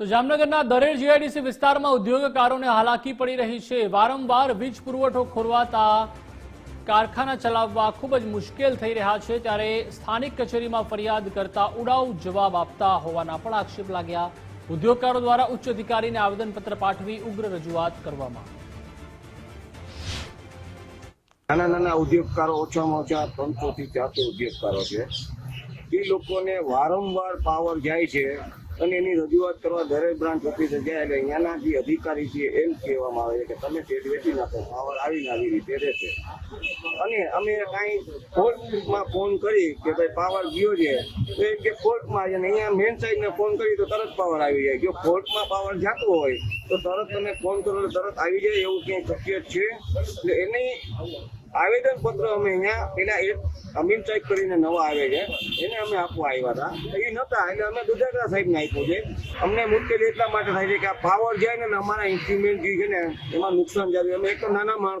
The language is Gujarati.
તો જામનગરના દરેડ જીઆઈડીસી વિસ્તારમાં ઉદ્યોગકારોને હાલાકી પડી રહી છે. વારંવાર વીજ પુરવઠો ખોરવાતા કારખાના ચલાવવા ખૂબ જ મુશ્કેલ થઈ રહ્યા છે. ત્યારે સ્થાનિક કચેરીમાં ફરિયાદ કરતા ઉડાઉ જવાબ આપતા હોવાના પણ આક્ષેપ લાગ્યા. ઉદ્યોગકારો દ્વારા ઉચ્ચ અધિકારીને આવેદનપત્ર પાઠવી ઉગ્ર રજૂઆત કરવામાં નાના નાના ઉદ્યોગકારો ઓછામાં ઓછા ત્રણસો થી ચારસો ઉદ્યોગકારો છે. એ લોકોને વારંવાર પાવર જાય છે. અને એની રજૂઆત કરવા દરેક બ્રાન્ચ ઓફિસે ગયા એટલે અહીંયાના જે અધિકારી છે એમ કહેવામાં આવે છે કે તમે તે વેચી નાખો, પાવર આવીને આવી રીતે રહેશે અને અમે કાંઈ કોર્ટમાં ફોન કરી કે ભાઈ પાવર ગયો છે, તો એમ કે કોર્ટમાં છે ને અહીંયા મેન સાઈડને ફોન કરી તો તરત પાવર આવી જાય. જો કોર્ટમાં પાવર જાતો હોય તો તરત તમે ફોન કરો તરત આવી જાય એવું ક્યાંય શક્ય છે. એટલે એની આવેદન પત્ર અમે અહીંયા પેલા એક અમીન સાહેબ કરીને નવા આવે છે. એને અમે આપવા આવ્યા હતા. એ નતા એટલે અમે દુધાગરા સાહેબને આપ્યું છે. અમને મુશ્કેલી એટલા માટે થાય છે કે આ પાવર જાય ને અમારા ઇન્સ્ટ્રુમેન્ટ જે છે ને એમાં નુકસાન જાય અમે એક તો નાના માણસો